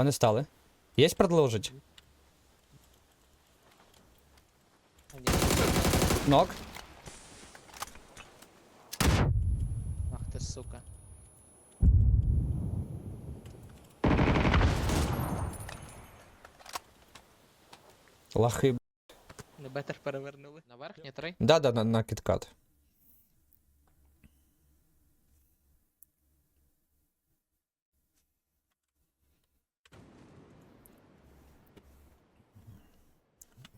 Вони стали. Єсть продовжить? Ні. Нок. Ах ти сука. Лахи. Не бетер перевернули. На верхні три. Да-да, на, на кіткат.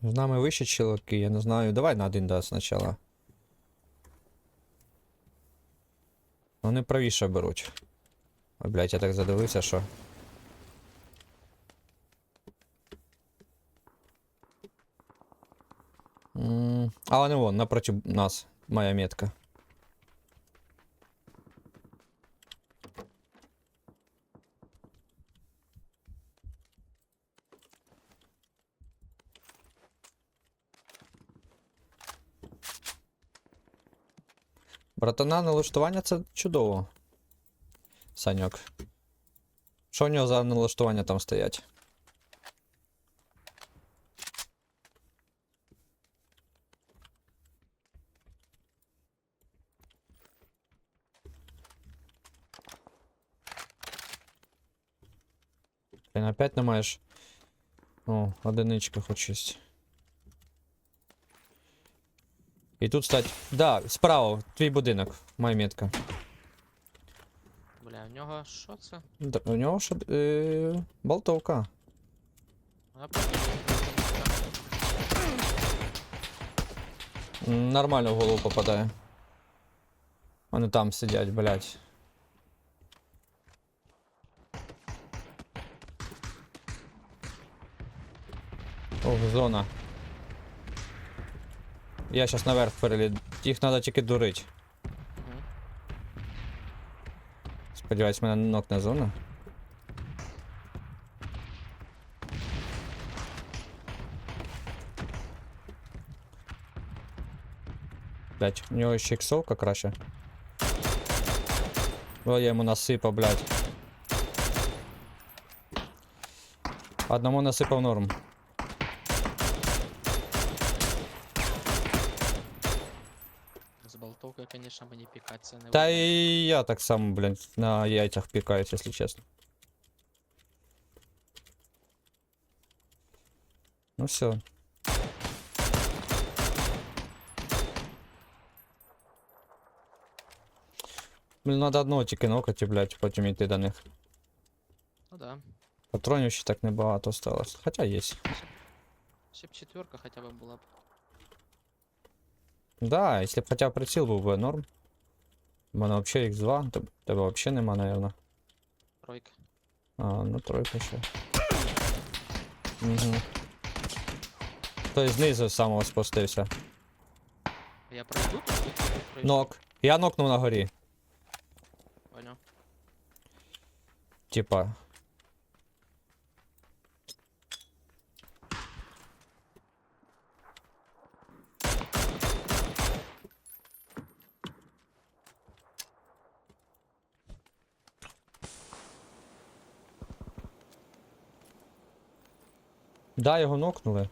З нами вище чоловіки, я не знаю. Давай на один да спочатку. Вони правіше беруть. Ой, блядь, я так задивився, що. А вони вон, напроти нас. Моя метка. Братана, налаштування це чудово. Саньок. Що у нього за налаштування там стоять? Блін, опять не маєш. О, одиничка хоч есть. І тут стать. Да, справа, твій будинок, моя метка. Бля, у нього що це? Да, у нього ще е, болтовка. Вона просто- М, Нормально в голову попадає. Вони там сидять, блядь. Ох, зона. Я сейчас наверх перелід. Їх треба тільки дурить. Мгм. Сподіваюсь, мене не нокне зона. Блять, у нього ще іксовка краще. О, я йому насипав, блять. Одному насипав норм. болтовкою, конечно, мені пікатися не Та вийде. і я так само, блядь, на яйцях пікаюсь, якщо чесно. Ну все. Блін, надо одного тільки нокати, блядь, потім йти до них. Ну да. Патронів ще так небагато осталось. Хоча є. Ще б четверка хоча б була б. Да, якщо б хоча б приціл був би норм. У мене взагалі X2, тоб- тебе взагалі нема, наверно. Тройка. А, ну тройка ще. Угу. Той знизу самого спустився. Я пройду? Пройду. Нок. Я нокнув на горі. Понял. Типа. Да, його нокнули.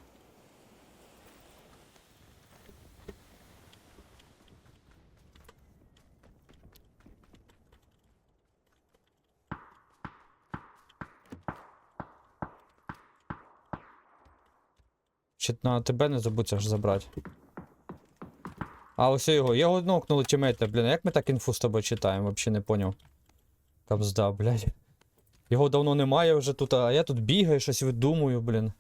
Чи на тебе не забудься ж забрати. А ось його. Його нокнули тімейта, блін. Як ми так інфу з тобою читаємо? Вообще не поняв. Кабзда, блядь. Його давно немає вже тут, а я тут бігаю, щось видумую, блін.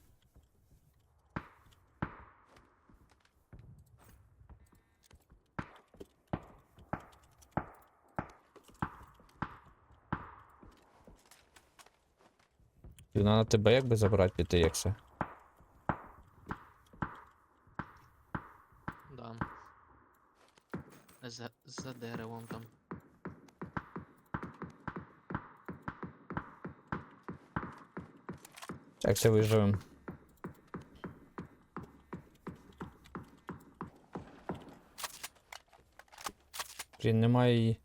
Блін, а на тебе як би забрати піти, як? Да. За, за деревом там. Як це виживемо? Блін, немає і...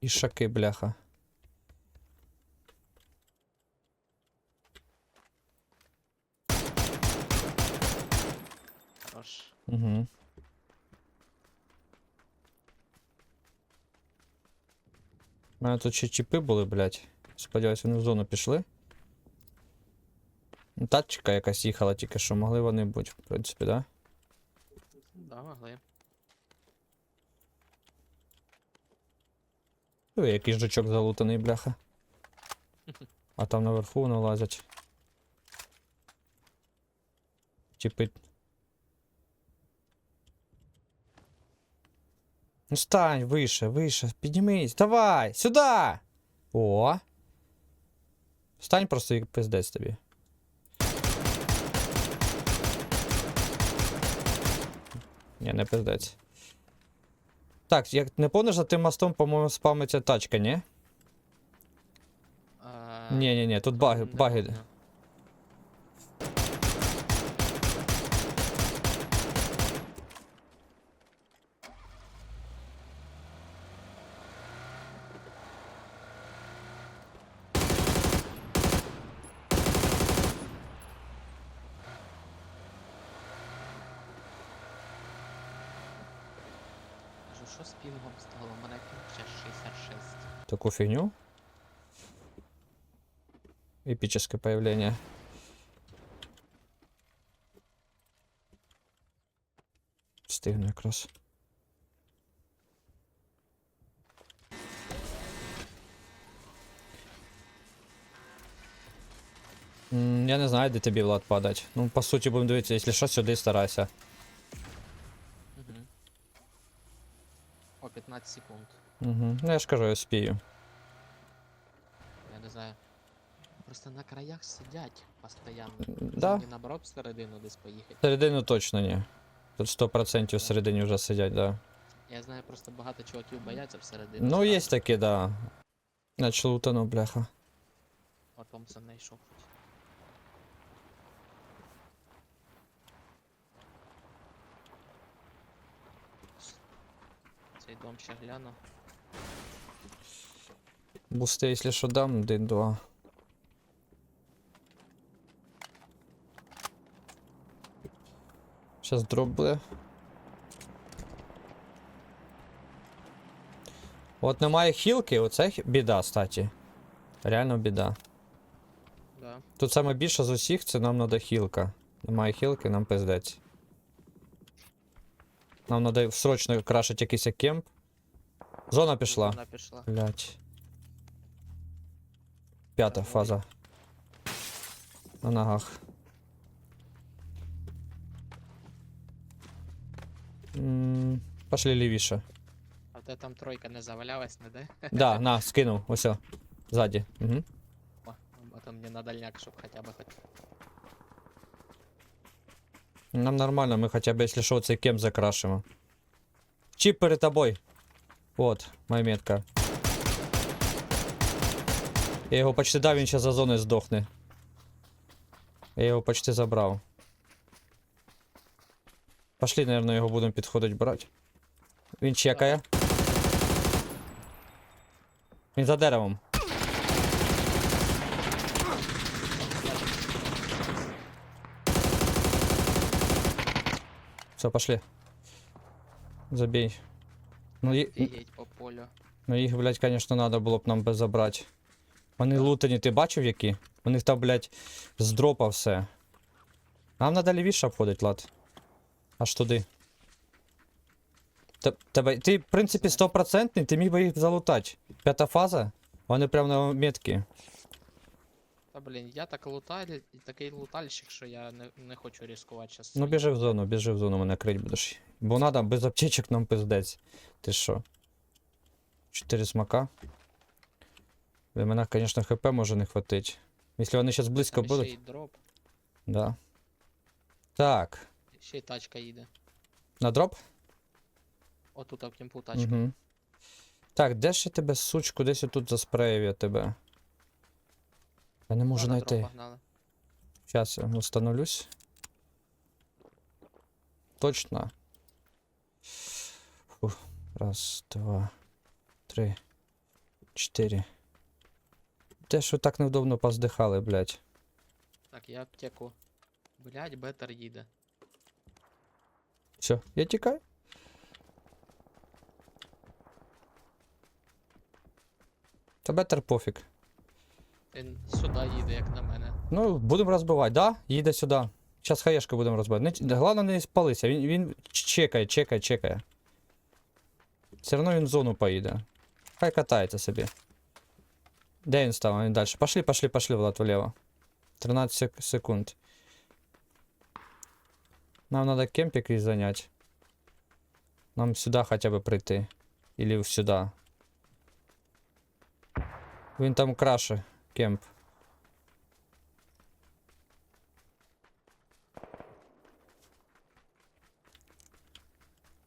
І шаки, бляха. Угу. У мене тут ще чіпи були, блядь. Сподіваюсь, вони в зону пішли. Ну, Тачка якась їхала тільки що, могли вони бути, в принципі, да? Да, могли. Ой, який жучок залутаний, бляха. А там наверху вони лазять. Чіпи. Ну стань, вище, вище, піднімись, давай, сюди! О! Стань просто і пиздець тобі. Ні, не пиздець. Так, як не помниш, за тим мостом, по-моєму, спамиться тачка, ні? А, Ні, ні, ні, тут баги, баги. Що з пінгом стало? У мене пінг ще 66. Таку фигню. Эпическое появление. Встигну якраз. Я не знаю, де тобі Влад падать. Ну, по суті, будемо дивитися, якщо що, сюди старайся. Угу. О, 15 секунд. Угу. Ну я ж кажу, я спію. Я не знаю. Просто на краях сидять постоянно. Да. Не наоборот всередину десь поїхати. Середину точно ні. Тут 100% всередині вже сидять, да. Я знаю, просто багато чуваків бояться всередину. Ну, є такі, да. Наче лутано, бляха. О, Томпсон знайшов. Цей дом ще гляну. Бусти, якщо що дам, один-два. Щас дроп буде. От немає хілки, оце біда, статі. Реально біда. Да. Тут саме більше з усіх це нам надо хілка. Немає хілки, нам пиздець. Нам надо срочно крашить якийсь кемп. Зона пішла. Вона пішла. Блять. П'ята Давай. фаза. На ногах. М, Пошли лівіше. А в там тройка не завалялась, не де? Да, на, скинув, ось. Ззаді. Угу. О, а то мені на дальняк, щоб хоча б хоч. Нам нормально, ми хоча б, якщо що, цей кем закрашимо. Чіп перед тобою. Вот, моя метка. Я його почти дав, він ще за зоною здохне. Я його почти забрав. Пошли, наверное, його будемо підходити брати. Він чекає. Він за деревом. Все, пошли. Забей. Ну, Фігеть по полю. ну їх, блядь, конечно, надо було б нам би забрати. Вони лутані, ти бачив які? У них там, блядь, з дропа все. Нам надо лівіше обходить, лад. Аж туди. Те- Тебе, ти, в принципі, стопроцентний, ти міг би їх залутати. П'ята фаза, вони прям на метки. Та блін, я так луталь, такий лутальщик, що я не, не хочу ризикувати зараз. Ну біжи в зону, біжи в зону, мене крить будеш. Бо надо, без аптечок нам пиздець. Ти що? Чотири смака. Для мене, конечно, хп може не хватить. Якщо вони зараз близько Там ще й дроп, Да. Так. ще й тачка їде. На дроп? Отут в кемпу тачка. Угу. Так, де я тебе, сучку, десь отут заспреїв я тебе. Я не можу Ладно, знайти. погнали. Сейчас я установлюсь. Точно. Фух. Раз, два, три, чотири. Те, що так невдобно поздихали, блядь. Так, я аптеку. Блять, бетер їде. Все, я тікаю. Та бетер пофіг. Він сюди їде, як на мене. Ну, будемо розбивати, да? Їде сюди. Зараз хаєшка будемо розбивати. Не, головне не спалися. Він, він чекає, чекає, чекає. Все одно він в зону поїде. Хай катається собі. Де він став? Він далі. Пошли, пошли, пошли, Влад, вліво. 13 секунд. Нам надо кемп якийсь зайняти. Нам сюди хоча б прийти. Или сюди. Він там краше, кемп.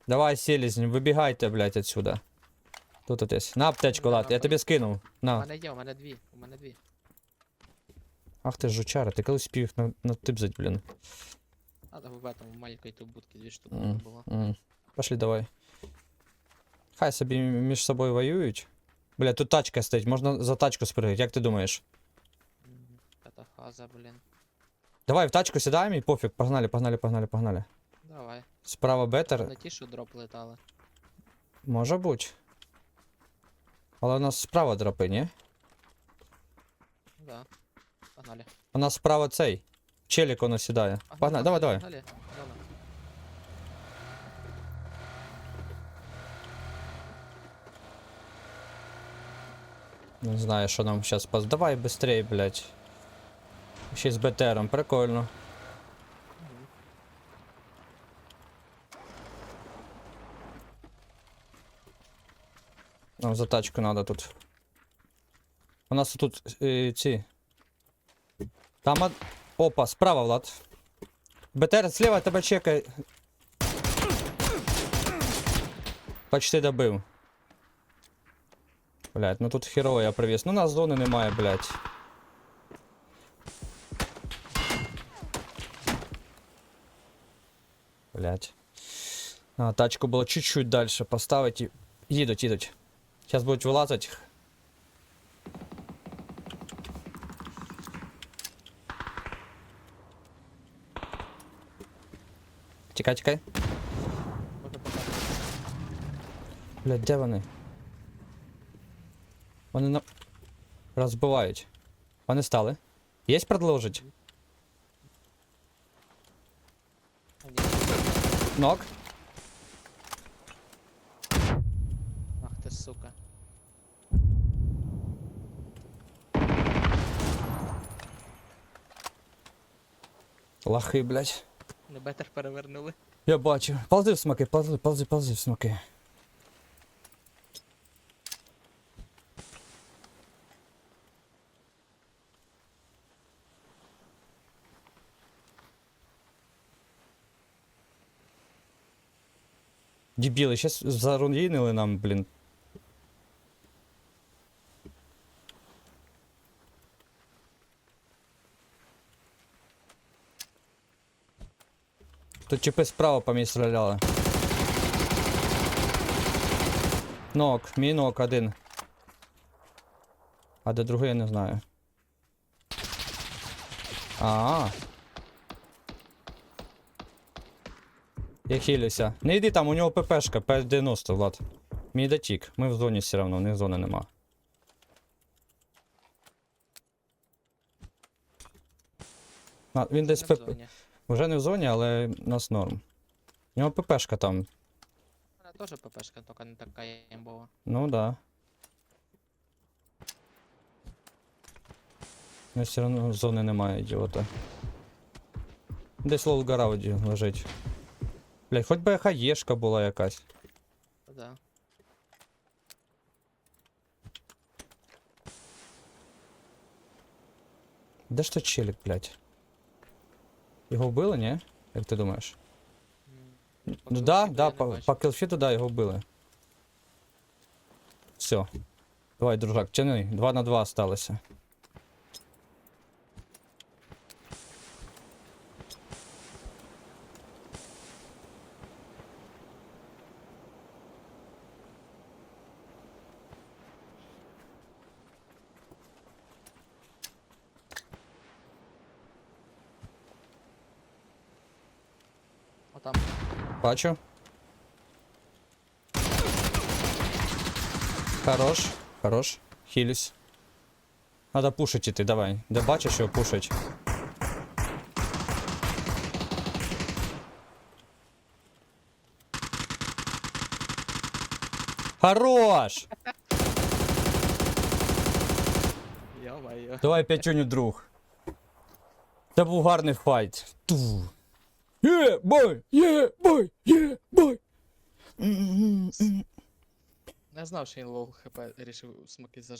Давай, селезень, вибігайте, блядь, отсюда. Тут отесь. На аптечку, лад, я тобі скинув. У На. мене є, у мене дві, у мене дві. Ах ти ж жучара, ти колись спів на, натипзать, блін. А там в этом в маленькой той будці дві штуки М. було. М. Пошли, давай. Хай собі між собою воюють. Бля, тут тачка стоїть, можна за тачку спригати, як ти думаєш? Мгм. Та фаза, блін. Давай в тачку сідаємо і пофіг, погнали, погнали, погнали, погнали. Давай. Справа бетер, Не ті, що дроп летали. може бути. Але у нас справа дропи, ні? Да. Погнали. У нас справа цей. Челік воно сідає. Погнали, давай, давай. Погнали. Зона. Не знаю, що нам зараз пос... Давай быстрее, блядь. Ще з БТРом, прикольно. Нам за тачку надо тут. У нас тут ці. Там од... Опа, справа, Влад. БТР слева тебе чекає. Почти добив. Блять, ну тут херово я привіз. Ну нас зони немає, блять. Блять. А, тачку було чуть-чуть далі поставити і. Їдуть, їдуть. Сейчас будуть вилазити. Тікай, тікай. Може показати. Блядь, де вони? Вони на... розбивають. Вони стали. Є продовжить? Нок. Ах ти сука. Лахи, блядь. Не бетер перевернули. Я бачу. Ползи в смоки, ползи, ползи, ползи в смоки. Дебіли, щас заруїнили нам, блін. Тут чіпи справа по мені стріляли. Нок, мій нок один. А де другий я не знаю. А. Я хилюся. Не йди там, у нього ППшка, П90, Влад. Мій дотік. Ми в зоні все одно, в них зони нема. А, він десь ПП. Вже не в зоні, але нас норм. У нього ППшка там. Мене теж ППшка, тільки не така імбова. Ну да. Ну все одно зони немає, ідіота. Десь лол гарауді лежить. Блять, хоч би хаєшка була якась. Да. Де ж той челік, блять? Його вбили, ні? Як ти думаєш? Ну да, да, по, по кілфіту, да, його вбили. Все. Давай, дружак, тяни. Два на два осталося. Бачу. Хорош, хорош. Хілюсь. Надо пушить іти, давай. Де бачиш його пушить. Хорош! Йо-моє. Давай п'ятюню, друг. Це був гарний файт. Ту. Є, бой! Є, бой! Є, бой! Не знав, що він лоу хп рішив смоки зажати.